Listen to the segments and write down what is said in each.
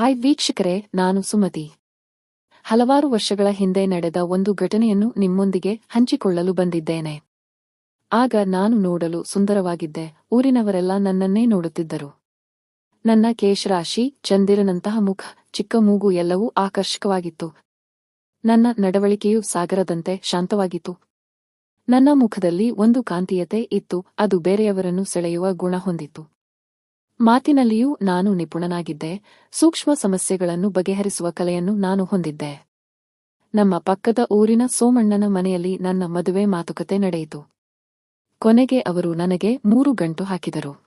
Hi ವೀಕ್ಷಕರೇ, ನಾನು ಸುಮತಿ. ಹಲವಾರು ವರ್ಷಗಳ ಹಿಂದೆ ನಡೆದ ಒಂದು ಘಟನೆಯನ್ನು ನಿಮ್ಮೊಂದಿಗೆ ಹಂಚಿಕೊಳ್ಳಲು ಬಂದಿದ್ದೇನೆ. ಆಗ ನಾನು ನೋಡಲು ಸುಂದರವಾಗಿದ್ದೆ, ಊರಿನವರೆಲ್ಲ ನನ್ನನ್ನೇ ನೋಡುತ್ತಿದ್ದರು. ನನ್ನ ಕೇಶರಾಶಿ, ಚಂದಿರನಂತಹ ಮುಖ, ಚಿಕ್ಕ ಮೂಗು ಎಲ್ಲವೂ ಆಕರ್ಷಕವಾಗಿತ್ತು. ನನ್ನ ನಡವಳಿಕೆಯು ಸಾಗರದಂತೆ ಶಾಂತವಾಗಿತ್ತು. ನನ್ನ ಮುಖದಲ್ಲಿ ಒಂದು ಕಾಂತೀಯತೆ ಇತ್ತು, ಅದು ಬೇರೆಯವರನ್ನು ಸೆಳೆಯುವ ಗುಣ ಹೊಂದಿತ್ತು. ಮಾತಿನಲ್ಲಿಯೂ ನಾನು ನಿಪುಣನಾಗಿದ್ದೆ, ಸೂಕ್ಷ್ಮ ಸಮಸ್ಯೆಗಳನ್ನು ಬಗೆಹರಿಸುವ ಕಲೆಯನ್ನು ನಾನು ಹೊಂದಿದ್ದೆ. ನಮ್ಮ ಪಕ್ಕದ ಊರಿನ ಸೋಮಣ್ಣನ ಮನೆಯಲ್ಲಿ ನನ್ನ ಮದುವೆ ಮಾತುಕತೆ ನಡೆಯಿತು. ಕೊನೆಗೆ ಅವರು ನನಗೆ ಮೂರು ಗಂಟು ಹಾಕಿದರು.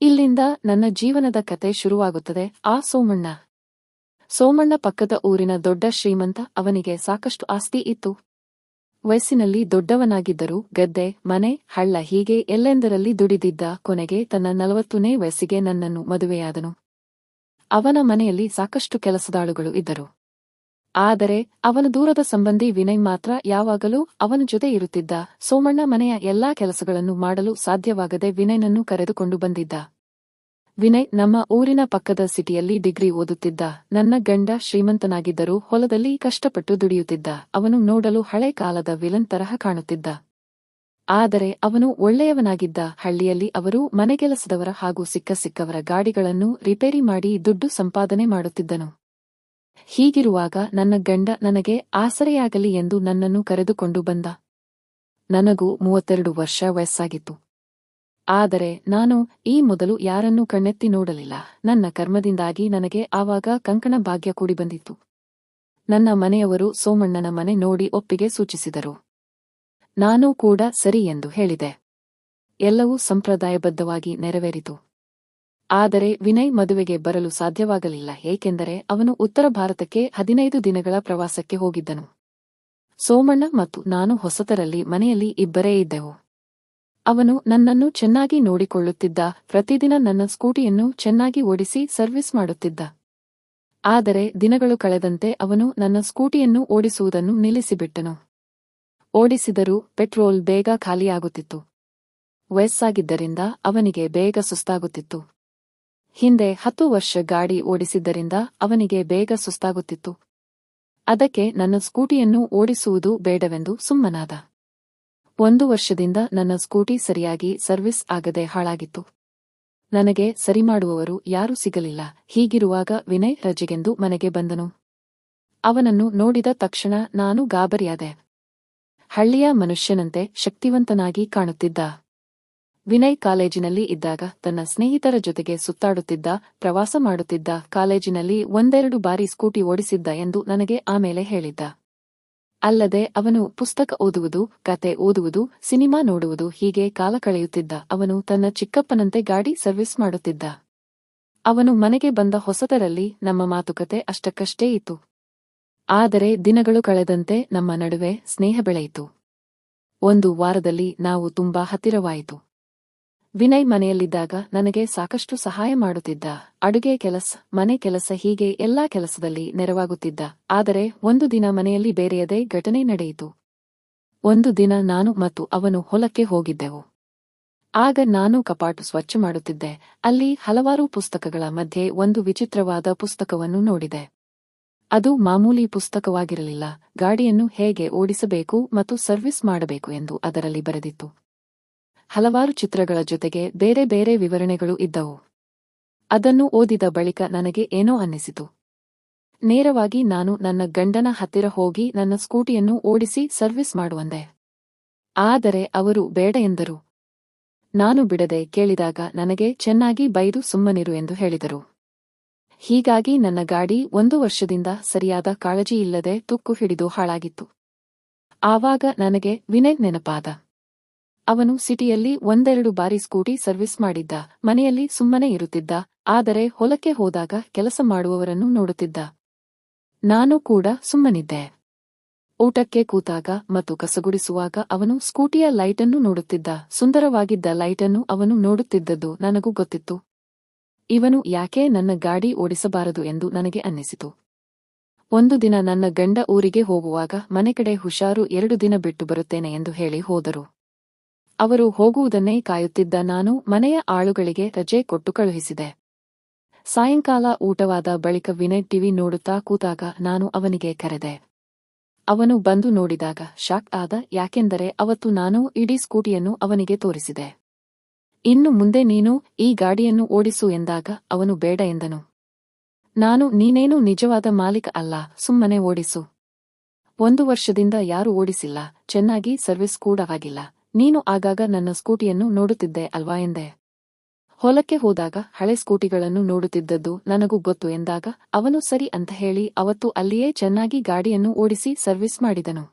ಇಲ್ಲಿಂದ ನನ್ನ ಜೀವನದ ಕತೆ ಶುರುವಾಗುತ್ತದೆ. ಆ ಸೋಮಣ್ಣ. ಸೋಮಣ್ಣ ಪಕ್ಕದ ಊರಿನ ದೊಡ್ಡ ಶ್ರೀಮಂತ ಅವನಿಗೆ ಸಾಕಷ್ಟು ಆಸ್ತಿ ಇತ್ತು. ವಯಸ್ಸಿನಲ್ಲಿ ದೊಡ್ಡವನಾಗಿದ್ದರೂ ಗದ್ದೆ, ಮನೆ, ಹಳ್ಳ ಹೀಗೆ ಎಲ್ಲೆಂದರಲ್ಲಿ ದುಡಿದಿದ್ದ ಕೊನೆಗೆ ತನ್ನ ನಲವತ್ತನೇ ವಯಸ್ಸಿಗೆ ನನ್ನನ್ನು ಮದುವೆಯಾದನು. ಅವನ ಮನೆಯಲ್ಲಿ ಸಾಕಷ್ಟು ಕೆಲಸದಾಳುಗಳು ಇದ್ದರು. ಆದರೆ ಅವನ ದೂರದ ಸಂಬಂಧಿ ವಿನಯ್ ಮಾತ್ರ ಯಾವಾಗಲೂ ಅವನ ಜೊತೆ ಇರುತ್ತಿದ್ದ. ಸೋಮಣ್ಣ ಮನೆಯ ಎಲ್ಲಾ ಕೆಲಸಗಳನ್ನು ಮಾಡಲು ಸಾಧ್ಯವಾಗದೆ ವಿನಯ್ನನ್ನು ಕರೆದುಕೊಂಡು ಬಂದಿದ್ದ. ವಿನಯ್, ನಮ್ಮ ಊರಿನ ಪಕ್ಕದ ಸಿಟಿಯಲ್ಲಿ ಡಿಗ್ರಿ ಓದುತ್ತಿದ್ದ. ನನ್ನ ಗಂಡ ಶ್ರೀಮಂತನಾಗಿದ್ದರೂ ಹೊಲದಲ್ಲಿ ಕಷ್ಟಪಟ್ಟು ದುಡಿಯುತ್ತಿದ್ದ. ಅವನು ನೋಡಲು ಹಳೆ ಕಾಲದ ವಿಲನ್ ತರಹ ಕಾಣುತ್ತಿದ್ದ. ಆದರೆ ಅವನು ಒಳ್ಳೆಯವನಾಗಿದ್ದ. ಹಳ್ಳಿಯಲ್ಲಿ ಅವರು ಮನೆಗೆಲಸದವರ ಹಾಗೂ ಸಿಕ್ಕ ಸಿಕ್ಕವರ ಗಾಡಿಗಳನ್ನು ರಿಪೇರಿ ಮಾಡಿ ದುಡ್ಡು ಸಂಪಾದನೆ ಮಾಡುತ್ತಿದ್ದನು. ಹೀಗಿರುವಾಗ ನನ್ನ ಗಂಡ ನನಗೆ ಆಸರೆಯಾಗಲಿ ಎಂದು ನನ್ನನ್ನು ಕರೆದುಕೊಂಡು ಬಂದ. ನನಗೂ ಮೂವತ್ತೆರಡು ವರ್ಷ ವಯಸ್ಸಾಗಿತ್ತು. ಆದರೆ ನಾನು ಈ ಮೊದಲು ಯಾರನ್ನೂ ಕಣ್ಣೆತ್ತಿ ನೋಡಲಿಲ್ಲ. ನನ್ನ ಕರ್ಮದಿಂದಾಗಿ ನನಗೆ ಆವಾಗ ಕಂಕಣ ಭಾಗ್ಯ ಕೂಡಿ ಬಂದಿತ್ತು. ನನ್ನ ಮನೆಯವರು ಸೋಮಣ್ಣನ ಮನೆ ನೋಡಿ ಒಪ್ಪಿಗೆ ಸೂಚಿಸಿದರು. ನಾನೂ ಕೂಡ ಸರಿ ಎಂದು ಹೇಳಿದೆ. ಎಲ್ಲವೂ ಸಂಪ್ರದಾಯಬದ್ಧವಾಗಿ ನೆರವೇರಿತು. ಆದರೆ ವಿನಯ್ ಮದುವೆಗೆ ಬರಲು ಸಾಧ್ಯವಾಗಲಿಲ್ಲ, ಏಕೆಂದರೆ ಅವನು ಉತ್ತರ ಭಾರತಕ್ಕೆ ಹದಿನೈದು ದಿನಗಳ ಪ್ರವಾಸಕ್ಕೆ ಹೋಗಿದ್ದನು. ಸೋಮಣ್ಣ ಮತ್ತು ನಾನು ಹೊಸತರಲ್ಲಿ ಮನೆಯಲ್ಲಿ ಇಬ್ಬರೇ ಇದ್ದೆವು. ಅವನು ನನ್ನನ್ನು ಚೆನ್ನಾಗಿ ನೋಡಿಕೊಳ್ಳುತ್ತಿದ್ದ. ಪ್ರತಿದಿನ ನನ್ನ ಸ್ಕೂಟಿಯನ್ನು ಚೆನ್ನಾಗಿ ಓಡಿಸಿ ಸರ್ವಿಸ್ ಮಾಡುತ್ತಿದ್ದ. ಆದರೆ ದಿನಗಳು ಕಳೆದಂತೆ ಅವನು ನನ್ನ ಸ್ಕೂಟಿಯನ್ನು ಓಡಿಸುವುದನ್ನು ನಿಲ್ಲಿಸಿಬಿಟ್ಟನು. ಓಡಿಸಿದರೂ ಪೆಟ್ರೋಲ್ ಬೇಗ ಖಾಲಿಯಾಗುತ್ತಿತ್ತು. ವಯಸ್ಸಾಗಿದ್ದರಿಂದ ಅವನಿಗೆ ಬೇಗ ಸುಸ್ತಾಗುತ್ತಿತ್ತು. ಹಿಂದೆ ಹತ್ತು ವರ್ಷ ಗಾಡಿ ಓಡಿಸಿದ್ದರಿಂದ ಅವನಿಗೆ ಬೇಗ ಸುಸ್ತಾಗುತ್ತಿತ್ತು. ಅದಕ್ಕೆ ನನ್ನ ಸ್ಕೂಟಿಯನ್ನು ಓಡಿಸುವುದು ಬೇಡವೆಂದು ಸುಮ್ಮನಾದ. ಒಂದು ವರ್ಷದಿಂದ ನನ್ನ ಸ್ಕೂಟಿ ಸರಿಯಾಗಿ ಸರ್ವಿಸ್ ಆಗದೆ ಹಾಳಾಗಿತ್ತು. ನನಗೆ ಸರಿಮಾಡುವವರು ಯಾರೂ ಸಿಗಲಿಲ್ಲ. ಹೀಗಿರುವಾಗ ವಿನಯ್ ರಜೆಗೆಂದು ಮನೆಗೆ ಬಂದನು. ಅವನನ್ನು ನೋಡಿದ ತಕ್ಷಣ ನಾನು ಗಾಬರಿಯಾದೆ. ಹಳ್ಳಿಯ ಮನುಷ್ಯನಂತೆ ಶಕ್ತಿವಂತನಾಗಿ ಕಾಣುತ್ತಿದ್ದ. ವಿನಯ್ ಕಾಲೇಜಿನಲ್ಲಿ ಇದ್ದಾಗ ತನ್ನ ಸ್ನೇಹಿತರ ಜೊತೆಗೆ ಸುತ್ತಾಡುತ್ತಿದ್ದ, ಪ್ರವಾಸ ಮಾಡುತ್ತಿದ್ದ ಕಾಲೇಜಿನಲ್ಲಿ ಒಂದೆರಡು ಬಾರಿ ಸ್ಕೂಟಿ ಓಡಿಸಿದ್ದ ಎಂದು ನನಗೆ ಆಮೇಲೆ ಹೇಳಿದ್ದ. ಅಲ್ಲದೆ ಅವನು ಪುಸ್ತಕ ಓದುವುದು, ಕತೆ ಓದುವುದು, ಸಿನಿಮಾ ನೋಡುವುದು ಹೀಗೆ ಕಾಲ ಕಳೆಯುತ್ತಿದ್ದ. ಅವನು ತನ್ನ ಚಿಕ್ಕಪ್ಪನಂತೆ ಗಾಡಿ ಸರ್ವಿಸ್ ಮಾಡುತ್ತಿದ್ದ. ಅವನು ಮನೆಗೆ ಬಂದ ಹೊಸತರಲ್ಲಿ ನಮ್ಮ ಮಾತುಕತೆ ಅಷ್ಟಕ್ಕಷ್ಟೇ ಇತ್ತು. ಆದರೆ ದಿನಗಳು ಕಳೆದಂತೆ ನಮ್ಮ ನಡುವೆ ಸ್ನೇಹ ಬೆಳೆಯಿತು. ಒಂದು ವಾರದಲ್ಲಿ ನಾವು ತುಂಬಾ ಹತ್ತಿರವಾಯಿತು. ವಿನಯ್ ಮನೆಯಲ್ಲಿದ್ದಾಗ ನನಗೆ ಸಾಕಷ್ಟು ಸಹಾಯ ಮಾಡುತ್ತಿದ್ದ. ಅಡುಗೆ ಕೆಲಸ, ಮನೆ ಕೆಲಸ ಹೀಗೆ ಎಲ್ಲಾ ಕೆಲಸದಲ್ಲಿ ನೆರವಾಗುತ್ತಿದ್ದ. ಆದರೆ ಒಂದು ದಿನ ಮನೆಯಲ್ಲಿ ಬೇರೆಯದೇ ಘಟನೆ ನಡೆಯಿತು. ಒಂದು ದಿನ ನಾನು ಮತ್ತು ಅವನು ಹೊಲಕ್ಕೆ ಹೋಗಿದ್ದೆವು. ಆಗ ನಾನು ಕಪಾಟು ಸ್ವಚ್ಛ ಮಾಡುತ್ತಿದ್ದೆ. ಅಲ್ಲಿ ಹಲವಾರು ಪುಸ್ತಕಗಳ ಮಧ್ಯೆ ಒಂದು ವಿಚಿತ್ರವಾದ ಪುಸ್ತಕವನ್ನು ನೋಡಿದೆ. ಅದು ಮಾಮೂಲಿ ಪುಸ್ತಕವಾಗಿರಲಿಲ್ಲ. ಗಾಡಿಯನ್ನು ಹೇಗೆ ಓಡಿಸಬೇಕು ಮತ್ತು ಸರ್ವಿಸ್ ಮಾಡಬೇಕು ಎಂದು ಅದರಲ್ಲಿ ಬರೆದಿತ್ತು. ಹಲವಾರು ಚಿತ್ರಗಳ ಜೊತೆಗೆ ಬೇರೆ ಬೇರೆ ವಿವರಣೆಗಳು ಇದ್ದವು. ಅದನ್ನು ಓದಿದ ಬಳಿಕ ನನಗೆ ಏನೋ ಅನ್ನಿಸಿತು. ನೇರವಾಗಿ ನಾನು ನನ್ನ ಗಂಡನ ಹತ್ತಿರ ಹೋಗಿ ನನ್ನ ಸ್ಕೂಟಿಯನ್ನು ಓಡಿಸಿ ಸರ್ವಿಸ್ ಮಾಡುವಂದೆ. ಆದರೆ ಅವರು ಬೇಡ ಎಂದರು. ನಾನು ಬಿಡದೆ ಕೇಳಿದಾಗ ನನಗೆ ಚೆನ್ನಾಗಿ ಬೈದು ಸುಮ್ಮನಿರು ಎಂದು ಹೇಳಿದರು. ಹೀಗಾಗಿ ನನ್ನ ಗಾಡಿ ಒಂದು ವರ್ಷದಿಂದ ಸರಿಯಾದ ಕಾಳಜಿಯಿಲ್ಲದೆ ತುಕ್ಕು ಹಿಡಿದು ಹಾಳಾಗಿತ್ತು. ಆವಾಗ ನನಗೆ ವಿನಯ್ ನೆನಪಾದ. ಅವನು ಸಿಟಿಯಲ್ಲಿ ಒಂದೆರಡು ಬಾರಿ ಸ್ಕೂಟಿ ಸರ್ವಿಸ್ ಮಾಡಿದ್ದ, ಮನೆಯಲ್ಲಿ ಸುಮ್ಮನೆ ಇರುತ್ತಿದ್ದ, ಆದರೆ ಹೊಲಕ್ಕೆ ಹೋದಾಗ ಕೆಲಸ ಮಾಡುವವರನ್ನು ನೋಡುತ್ತಿದ್ದ. ನಾನು ಕೂಡ ಸುಮ್ಮನಿದ್ದೆ. ಊಟಕ್ಕೆ ಕೂತಾಗ ಮತ್ತು ಕಸಗುಡಿಸುವಾಗ ಅವನು ಸ್ಕೂಟಿಯ ಲೈಟನ್ನು ನೋಡುತ್ತಿದ್ದ, ಸುಂದರವಾಗಿದ್ದ ಲೈಟನ್ನು ಅವನು ನೋಡುತ್ತಿದ್ದದ್ದು ನನಗೂ ಗೊತ್ತಿತ್ತು. ಇವನು ಯಾಕೆ ನನ್ನ ಗಾಡಿ ಓಡಿಸಬಾರದು ಎಂದು ನನಗೆ ಅನ್ನಿಸಿತು. ಒಂದು ದಿನ ನನ್ನ ಗಂಡ ಊರಿಗೆ ಹೋಗುವಾಗ ಮನೆ ಕಡೆ ಹುಷಾರು ಎರಡು ದಿನ ಬಿಟ್ಟು ಬರುತ್ತೇನೆ ಎಂದು ಹೇಳಿ ಹೋದರು. ಅವರು ಹೋಗುವುದನ್ನೇ ಕಾಯುತ್ತಿದ್ದ ನಾನು ಮನೆಯ ಆಳುಗಳಿಗೆ ರಜೆ ಕೊಟ್ಟು ಕಳುಹಿಸಿದೆ. ಸಾಯಂಕಾಲ ಊಟವಾದ ಬಳಿಕ ವಿನಯ್ ಟಿವಿ ನೋಡುತ್ತಾ ಕೂತಾಗ ನಾನು ಅವನಿಗೆ ಕರೆದೆ. ಅವನು ಬಂದು ನೋಡಿದಾಗ ಶಾಕ್ ಆದ ಯಾಕೆಂದರೆ ಅವತ್ತು ನಾನು ಇಡೀ ಸ್ಕೂಟಿಯನ್ನು ಅವನಿಗೆ ತೋರಿಸಿದೆ. ಇನ್ನು ಮುಂದೆ ನೀನು ಈ ಗಾಡಿಯನ್ನು ಓಡಿಸು ಎಂದಾಗ ಅವನು ಬೇಡ ಎಂದನು. ನಾನು ನೀನೇನು ನಿಜವಾದ ಮಾಲೀಕ ಅಲ್ಲ, ಸುಮ್ಮನೆ ಓಡಿಸು. ಒಂದು ವರ್ಷದಿಂದ ಯಾರೂ ಓಡಿಸಿಲ್ಲ, ಚೆನ್ನಾಗಿ ಸರ್ವಿಸ್ ಕೂಡ ಆಗಿಲ್ಲ. ನೀನು ಆಗಾಗ ನನ್ನ ಸ್ಕೂಟಿಯನ್ನು ನೋಡುತ್ತಿದ್ದೆ ಅಲ್ವಾ ಎಂದೆ. ಹೊಲಕ್ಕೆ ಹೋದಾಗ ಹಳೆ ಸ್ಕೂಟಿಗಳನ್ನು ನೋಡುತ್ತಿದ್ದದ್ದು ನನಗೂ ಗೊತ್ತು ಎಂದಾಗ ಅವನು ಸರಿ ಅಂತ ಹೇಳಿ ಅವತ್ತು ಅಲ್ಲಿಯೇ ಚೆನ್ನಾಗಿ ಗಾಡಿಯನ್ನು ಓಡಿಸಿ ಸರ್ವಿಸ್ ಮಾಡಿದನು.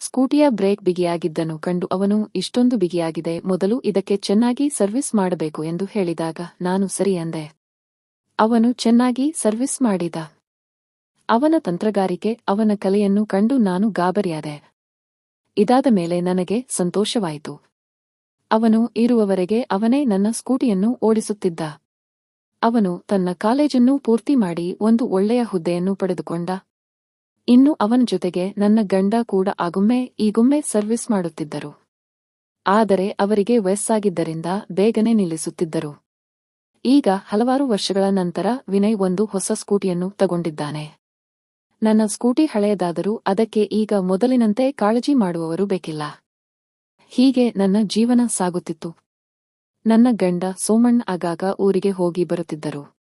ಸ್ಕೂಟಿಯ ಬ್ರೇಕ್ ಬಿಗಿಯಾಗಿದ್ದನು ಕಂಡು ಅವನು ಇಷ್ಟೊಂದು ಬಿಗಿಯಾಗಿದೆ ಮೊದಲು ಇದಕ್ಕೆ ಚೆನ್ನಾಗಿ ಸರ್ವಿಸ್ ಮಾಡಬೇಕು ಎಂದು ಹೇಳಿದಾಗ ನಾನು ಸರಿ ಅಂದೆ. ಅವನು ಚೆನ್ನಾಗಿ ಸರ್ವಿಸ್ ಮಾಡಿದ. ಅವನ ತಂತ್ರಗಾರಿಕೆ ಅವನ ಕಲೆಯನ್ನು ಕಂಡು ನಾನು ಗಾಬರಿಯಾದೆ. ಇದಾದ ಮೇಲೆ ನನಗೆ ಸಂತೋಷವಾಯಿತು. ಅವನು ಇರುವವರೆಗೆ ಅವನೇ ನನ್ನ ಸ್ಕೂಟಿಯನ್ನು ಓಡಿಸುತ್ತಿದ್ದ. ಅವನು ತನ್ನ ಕಾಲೇಜನ್ನು ಪೂರ್ತಿ ಮಾಡಿ ಒಂದು ಒಳ್ಳೆಯ ಹುದ್ದೆಯನ್ನು ಪಡೆದುಕೊಂಡ. ಇನ್ನು ಅವನ ಜೊತೆಗೆ ನನ್ನ ಗಂಡ ಕೂಡ ಆಗೊಮ್ಮೆ ಈಗೊಮ್ಮೆ ಸರ್ವಿಸ್ ಮಾಡುತ್ತಿದ್ದರು. ಆದರೆ ಅವರಿಗೆ ವಯಸ್ಸಾಗಿದ್ದರಿಂದ ಬೇಗನೆ ನಿಲ್ಲಿಸುತ್ತಿದ್ದರು. ಈಗ ಹಲವಾರು ವರ್ಷಗಳ ನಂತರ ವಿನಯ್ ಒಂದು ಹೊಸ ಸ್ಕೂಟಿಯನ್ನು ತಗೊಂಡಿದ್ದಾನೆ. ನನ್ನ ಸ್ಕೂಟಿ ಹಳೆಯದಾದರೂ ಅದಕ್ಕೆ ಈಗ ಮೊದಲಿನಂತೆ ಕಾಳಜಿ ಮಾಡುವವರು ಬೇಕಿಲ್ಲ. ಹೀಗೆ ನನ್ನ ಜೀವನ ಸಾಗುತ್ತಿತ್ತು. ನನ್ನ ಗಂಡ ಸೋಮಣ್ಣ ಆಗಾಗ ಊರಿಗೆ ಹೋಗಿ ಬರುತ್ತಿದ್ದರು.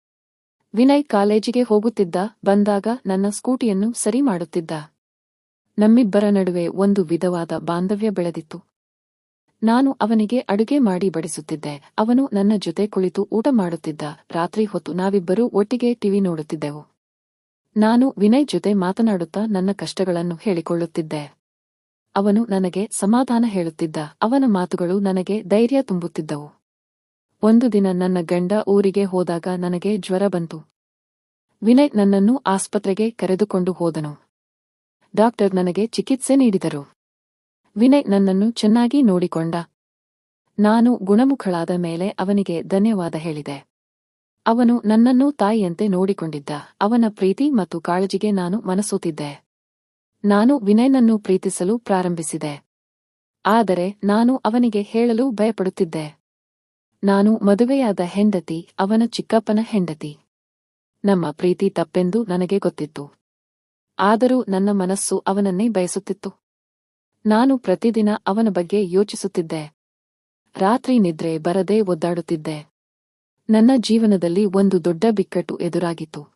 ವಿನಯ್ ಕಾಲೇಜಿಗೆ ಹೋಗುತ್ತಿದ್ದ, ಬಂದಾಗ ನನ್ನ ಸ್ಕೂಟಿಯನ್ನು ಸರಿ ಮಾಡುತ್ತಿದ್ದ. ನಮ್ಮಿಬ್ಬರ ನಡುವೆ ಒಂದು ವಿಧವಾದ ಬಾಂಧವ್ಯ ಬೆಳೆದಿತ್ತು. ನಾನು ಅವನಿಗೆ ಅಡುಗೆ ಮಾಡಿ ಬಡಿಸುತ್ತಿದ್ದೆ. ಅವನು ನನ್ನ ಜೊತೆ ಕುಳಿತು ಊಟ ಮಾಡುತ್ತಿದ್ದ. ರಾತ್ರಿ ಹೊತ್ತು ನಾವಿಬ್ಬರೂ ಒಟ್ಟಿಗೆ ಟಿವಿ ನೋಡುತ್ತಿದ್ದೆವು. ನಾನು ವಿನಯ್ ಜೊತೆ ಮಾತನಾಡುತ್ತಾ ನನ್ನ ಕಷ್ಟಗಳನ್ನು ಹೇಳಿಕೊಳ್ಳುತ್ತಿದ್ದೆ. ಅವನು ನನಗೆ ಸಮಾಧಾನ ಹೇಳುತ್ತಿದ್ದ. ಅವನ ಮಾತುಗಳು ನನಗೆ ಧೈರ್ಯ ತುಂಬುತ್ತಿದ್ದವು. ಒಂದು ದಿನ ನನ್ನ ಗಂಡ ಊರಿಗೆ ಹೋದಾಗ ನನಗೆ ಜ್ವರ ಬಂತು. ವಿನಯ್ ನನ್ನನ್ನು ಆಸ್ಪತ್ರೆಗೆ ಕರೆದುಕೊಂಡು ಹೋದನು. ಡಾಕ್ಟರ್ ನನಗೆ ಚಿಕಿತ್ಸೆ ನೀಡಿದರು. ವಿನಯ್ ನನ್ನನ್ನು ಚೆನ್ನಾಗಿ ನೋಡಿಕೊಂಡ. ನಾನು ಗುಣಮುಖಳಾದ ಮೇಲೆ ಅವನಿಗೆ ಧನ್ಯವಾದ ಹೇಳಿದೆ. ಅವನು ನನ್ನನ್ನೂ ತಾಯಿಯಂತೆ ನೋಡಿಕೊಂಡಿದ್ದ. ಅವನ ಪ್ರೀತಿ ಮತ್ತು ಕಾಳಜಿಗೆ ನಾನು ಮನಸೋತಿದ್ದೆ. ನಾನು ವಿನಯ್ನನ್ನು ಪ್ರೀತಿಸಲು ಪ್ರಾರಂಭಿಸಿದೆ. ಆದರೆ ನಾನು ಅವನಿಗೆ ಹೇಳಲು ಭಯಪಡುತ್ತಿದ್ದೆ. ನಾನು ಮದುವೆಯಾದ ಹೆಂಡತಿ, ಅವನ ಚಿಕ್ಕಪ್ಪನ ಹೆಂಡತಿ. ನಮ್ಮ ಪ್ರೀತಿ ತಪ್ಪೆಂದು ನನಗೆ ಗೊತ್ತಿತ್ತು. ಆದರೂ ನನ್ನ ಮನಸ್ಸು ಅವನನ್ನೇ ಬಯಸುತ್ತಿತ್ತು. ನಾನು ಪ್ರತಿದಿನ ಅವನ ಬಗ್ಗೆ ಯೋಚಿಸುತ್ತಿದ್ದೆ. ರಾತ್ರಿ ನಿದ್ರೆ ಬರದೇ ಒದ್ದಾಡುತ್ತಿದ್ದೆ. ನನ್ನ ಜೀವನದಲ್ಲಿ ಒಂದು ದೊಡ್ಡ ಬಿಕ್ಕಟ್ಟು ಎದುರಾಗಿತ್ತು.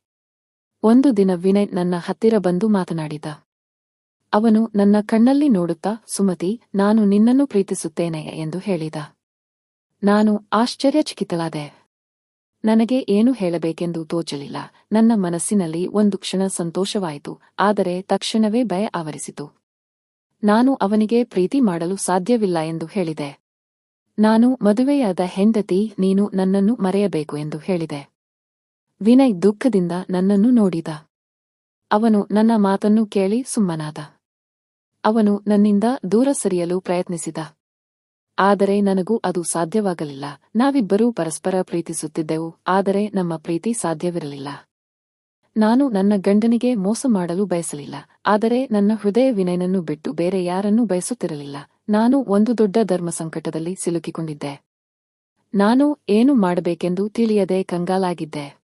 ಒಂದು ದಿನ ವಿನಯ್ ನನ್ನ ಹತ್ತಿರ ಬಂದು ಮಾತನಾಡಿದ. ಅವನು ನನ್ನ ಕಣ್ಣಲ್ಲಿ ನೋಡುತ್ತಾ, ಸುಮತಿ, ನಾನು ನಿನ್ನನ್ನು ಪ್ರೀತಿಸುತ್ತೇನೆ ಎಂದು ಹೇಳಿದ. ನಾನು ಆಶ್ಚರ್ಯಚಕಿತಳಾದೆ. ನನಗೆ ಏನು ಹೇಳಬೇಕೆಂದು ತೋಚಲಿಲ್ಲ. ನನ್ನ ಮನಸ್ಸಿನಲ್ಲಿ ಒಂದು ಕ್ಷಣ ಸಂತೋಷವಾಯಿತು, ಆದರೆ ತಕ್ಷಣವೇ ಭಯ ಆವರಿಸಿತು. ನಾನು ಅವನಿಗೆ ಪ್ರೀತಿ ಮಾಡಲು ಸಾಧ್ಯವಿಲ್ಲ ಎಂದು ಹೇಳಿದೆ. ನಾನು ಮದುವೆಯಾದ ಹೆಂಡತಿ, ನೀನು ನನ್ನನ್ನು ಮರೆಯಬೇಕು ಎಂದು ಹೇಳಿದೆ. ವಿನಯ್ ದುಃಖದಿಂದ ನನ್ನನ್ನು ನೋಡಿದ. ಅವನು ನನ್ನ ಮಾತನ್ನು ಕೇಳಿ ಸುಮ್ಮನಾದ. ಅವನು ನನ್ನಿಂದ ದೂರ ಸರಿಯಲು ಪ್ರಯತ್ನಿಸಿದ. ಆದರೆ ನನಗೂ ಅದು ಸಾಧ್ಯವಾಗಲಿಲ್ಲ. ನಾವಿಬ್ಬರೂ ಪರಸ್ಪರ ಪ್ರೀತಿಸುತ್ತಿದ್ದೆವು, ಆದರೆ ನಮ್ಮ ಪ್ರೀತಿ ಸಾಧ್ಯವಿರಲಿಲ್ಲ. ನಾನು ನನ್ನ ಗಂಡನಿಗೆ ಮೋಸ ಮಾಡಲು ಬಯಸಲಿಲ್ಲ, ಆದರೆ ನನ್ನ ಹೃದಯ ವಿನಯನನ್ನು ಬಿಟ್ಟು ಬೇರೆ ಯಾರನ್ನೂ ಬಯಸುತ್ತಿರಲಿಲ್ಲ. ನಾನು ಒಂದು ದೊಡ್ಡ ಧರ್ಮ ಸಂಕಟದಲ್ಲಿ ಸಿಲುಕಿಕೊಂಡಿದ್ದೆ. ನಾನು ಏನು ಮಾಡಬೇಕೆಂದು ತಿಳಿಯದೆ ಕಂಗಾಲಾಗಿದ್ದೆ.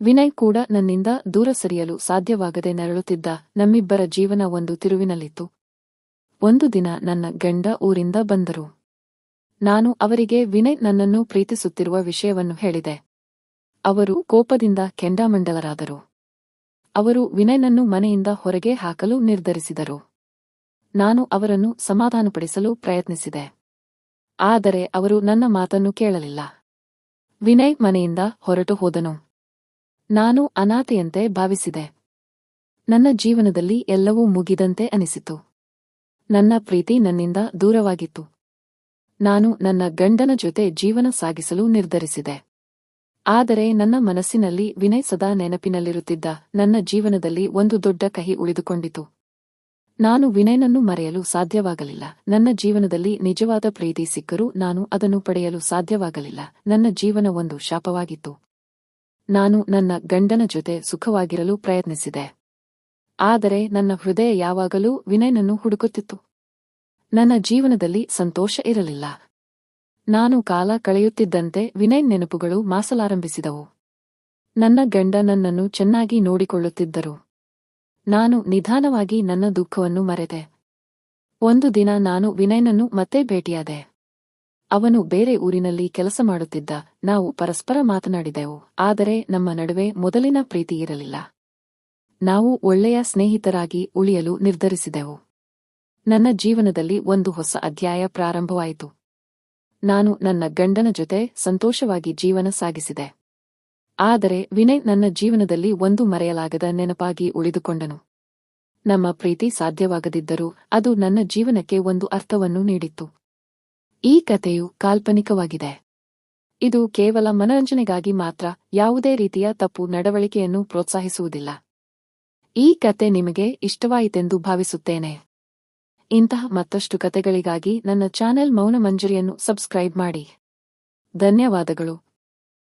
ವಿನಯ್ ಕೂಡ ನನ್ನಿಂದ ದೂರ ಸರಿಯಲು ಸಾಧ್ಯವಾಗದೆ ನರಳುತ್ತಿದ್ದ ನಮ್ಮಿಬ್ಬರ ಜೀವನ ಒಂದು ತಿರುವಿನಲ್ಲಿತ್ತು. ಒಂದು ದಿನ ನನ್ನ ಗಂಡ ಊರಿಂದ ಬಂದರು. ನಾನು ಅವರಿಗೆ ವಿನಯ್ ನನ್ನನ್ನು ಪ್ರೀತಿಸುತ್ತಿರುವ ವಿಷಯವನ್ನು ಹೇಳಿದೆ. ಅವರು ಕೋಪದಿಂದ ಕೆಂಡಾಮಂಡಲರಾದರು. ಅವರು ವಿನಯ್ನನ್ನು ಮನೆಯಿಂದ ಹೊರಗೆ ಹಾಕಲು ನಿರ್ಧರಿಸಿದರು. ನಾನು ಅವರನ್ನು ಸಮಾಧಾನಪಡಿಸಲು ಪ್ರಯತ್ನಿಸಿದೆ. ಆದರೆ ಅವರು ನನ್ನ ಮಾತನ್ನು ಕೇಳಲಿಲ್ಲ. ವಿನಯ್ ಮನೆಯಿಂದ ಹೊರಟು ಹೋದನು. ನಾನು ಅನಾಥೆಯಂತೆ ಭಾವಿಸಿದೆ. ನನ್ನ ಜೀವನದಲ್ಲಿ ಎಲ್ಲವೂ ಮುಗಿದಂತೆ ಅನಿಸಿತು. ನನ್ನ ಪ್ರೀತಿ ನನ್ನಿಂದ ದೂರವಾಗಿತ್ತು. ನಾನು ನನ್ನ ಗಂಡನ ಜೊತೆ ಜೀವನ ಸಾಗಿಸಲು ನಿರ್ಧರಿಸಿದೆ. ಆದರೆ ನನ್ನ ಮನಸ್ಸಿನಲ್ಲಿ ವಿನಯ್ ಸದಾ ನೆನಪಿನಲ್ಲಿರುತ್ತಿದ್ದ ನನ್ನ ಜೀವನದಲ್ಲಿ ಒಂದು ದೊಡ್ಡ ಕಹಿ ಉಳಿದುಕೊಂಡಿತು. ನಾನು ವಿನಯ್ನನ್ನು ಮರೆಯಲು ಸಾಧ್ಯವಾಗಲಿಲ್ಲ. ನನ್ನ ಜೀವನದಲ್ಲಿ ನಿಜವಾದ ಪ್ರೀತಿ ಸಿಕ್ಕರೂ ನಾನು ಅದನ್ನು ಪಡೆಯಲು ಸಾಧ್ಯವಾಗಲಿಲ್ಲ. ನನ್ನ ಜೀವನ ಒಂದು ಶಾಪವಾಗಿತ್ತು. ನಾನು ನನ್ನ ಗಂಡನ ಜೊತೆ ಸುಖವಾಗಿರಲು ಪ್ರಯತ್ನಿಸಿದೆ. ಆದರೆ ನನ್ನ ಹೃದಯ ಯಾವಾಗಲೂ ವಿನಯ್ನನ್ನು ಹುಡುಕುತ್ತಿತ್ತು. ನನ್ನ ಜೀವನದಲ್ಲಿ ಸಂತೋಷ ಇರಲಿಲ್ಲ. ನಾನು ಕಾಲ ಕಳೆಯುತ್ತಿದ್ದಂತೆ ವಿನಯ್ ನೆನಪುಗಳು ಮಾಸಲಾರಂಭಿಸಿದವು. ನನ್ನ ಗಂಡ ನನ್ನನ್ನು ಚೆನ್ನಾಗಿ ನೋಡಿಕೊಳ್ಳುತ್ತಿದ್ದರು. ನಾನು ನಿಧಾನವಾಗಿ ನನ್ನ ದುಃಖವನ್ನು ಮರೆತೆ. ಒಂದು ದಿನ ನಾನು ವಿನಯನನ್ನು ಮತ್ತೆ ಭೇಟಿಯಾದೆ. ಅವನು ಬೇರೆ ಊರಿನಲ್ಲಿ ಕೆಲಸ ಮಾಡುತ್ತಿದ್ದ. ನಾವು ಪರಸ್ಪರ ಮಾತನಾಡಿದೆವು, ಆದರೆ ನಮ್ಮ ನಡುವೆ ಮೊದಲಿನ ಪ್ರೀತಿ ಇರಲಿಲ್ಲ. ನಾವು ಒಳ್ಳೆಯ ಸ್ನೇಹಿತರಾಗಿ ಉಳಿಯಲು ನಿರ್ಧರಿಸಿದೆವು. ನನ್ನ ಜೀವನದಲ್ಲಿ ಒಂದು ಹೊಸ ಅಧ್ಯಾಯ ಪ್ರಾರಂಭವಾಯಿತು. ನಾನು ನನ್ನ ಗಂಡನ ಜೊತೆ ಸಂತೋಷವಾಗಿ ಜೀವನ ಸಾಗಿಸಿದೆ. ಆದರೆ ವಿನಯ್ ನನ್ನ ಜೀವನದಲ್ಲಿ ಒಂದು ಮರೆಯಲಾಗದ ನೆನಪಾಗಿ ಉಳಿದುಕೊಂಡನು. ನಮ್ಮ ಪ್ರೀತಿ ಸಾಧ್ಯವಾಗದಿದ್ದರೂ ಅದು ನನ್ನ ಜೀವನಕ್ಕೆ ಒಂದು ಅರ್ಥವನ್ನು ನೀಡಿತ್ತು. ಈ ಕಥೆಯು ಕಾಲ್ಪನಿಕವಾಗಿದೆ. ಇದು ಕೇವಲ ಮನರಂಜನೆಗಾಗಿ ಮಾತ್ರ, ಯಾವುದೇ ರೀತಿಯ ತಪ್ಪು ನಡವಳಿಕೆಯನ್ನು ಪ್ರೋತ್ಸಾಹಿಸುವುದಿಲ್ಲ. ಈ ಕತೆ ನಿಮಗೆ ಇಷ್ಟವಾಯಿತೆಂದು ಭಾವಿಸುತ್ತೇನೆ. ಇಂತಹ ಮತ್ತಷ್ಟು ಕತೆಗಳಿಗಾಗಿ ನನ್ನ ಚಾನೆಲ್ ಮೌನ ಮಂಜರಿಯನ್ನು ಸಬ್ಸ್ಕ್ರೈಬ್ ಮಾಡಿ. ಧನ್ಯವಾದಗಳು.